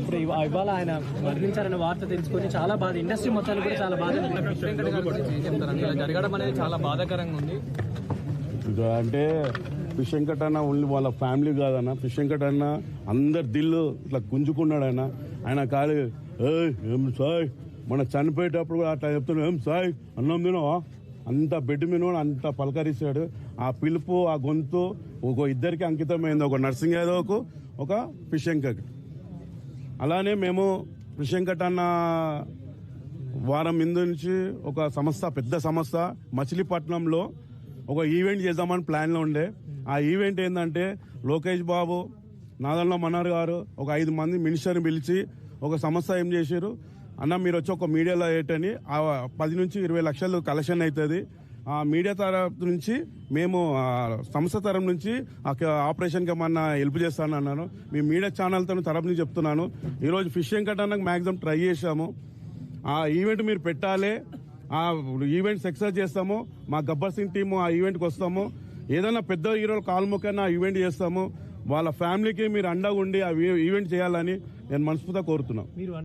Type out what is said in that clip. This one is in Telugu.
ఇప్పుడు ఇవాళ ఆయన మరణించారనే వార్త తెలుసుకొని చాలా బాధ ఇండస్ట్రీ మొత్తానికి కూడా చాలా బాధ ఇలా జరగడం అనేది చాలా బాధాకరంగా ఉంది అంటే ఫిష్ అన్న ఓన్లీ వాళ్ళ ఫ్యామిలీ కాదన్న. ఫిష్ అన్న అందరి దిల్లు ఇట్లా గుంజుకున్నాడు ఆయన ఆయన కాదు ఏం సాయ్? మన చనిపోయేటప్పుడు కూడా అట్లా చెప్తున్నాడు ఏం సాయ్? అన్నం తినవా? అంత బెడ్ మీద అంత పలకరిస్తాడు. ఆ పిలుపు ఆ గొంతు ఒక ఇద్దరికి అంకితమైంది ఒక నర్సింగ్ యాదవ్కు ఒక ఫిషంకట్ అలానే మేము ఫిష్ వెంకట్ అన్న వారం ముందు నుంచి ఒక సంస్థ పెద్ద సంస్థ మచిలీపట్నంలో ఒక ఈవెంట్ చేద్దామని ప్లాన్లో ఉండే. ఆ ఈవెంట్ ఏంటంటే లోకేష్ బాబు నాదల్ల మన్నార్ గారు ఒక ఐదు మంది మినిస్టర్ని పిలిచి ఒక సంస్థ ఏం చేశారు అన్న మీరు వచ్చి ఒక మీడియాలో ఏటని ఆ పది నుంచి ఇరవై లక్షలు కలెక్షన్ అవుతుంది. మీడియా తరపు నుంచి మేము సంస్థ తరం నుంచి ఆ ఆపరేషన్కి ఏమన్నా హెల్ప్ చేస్తాను అన్నాను మీ మీడియా ఛానల్తో తరపు నుంచి చెప్తున్నాను. ఈరోజు ఫిష్ వెంకటన్నకు మ్యాక్సిమం ట్రై చేశాము. ఆ ఈవెంట్ మీరు పెట్టాలి. ఆ ఈవెంట్ సక్సెస్ చేస్తాము. మా గబ్బర్ సింగ్ టీము ఆ ఈవెంట్కి వస్తాము. ఏదైనా పెద్ద హీరోలు కాల్ముకైనా ఆ ఈవెంట్ చేస్తాము. వాళ్ళ ఫ్యామిలీకి మీరు అండగా ఉండి ఆ ఈవెంట్ చేయాలని నేను మనస్ఫూర్తిగా కోరుతున్నాను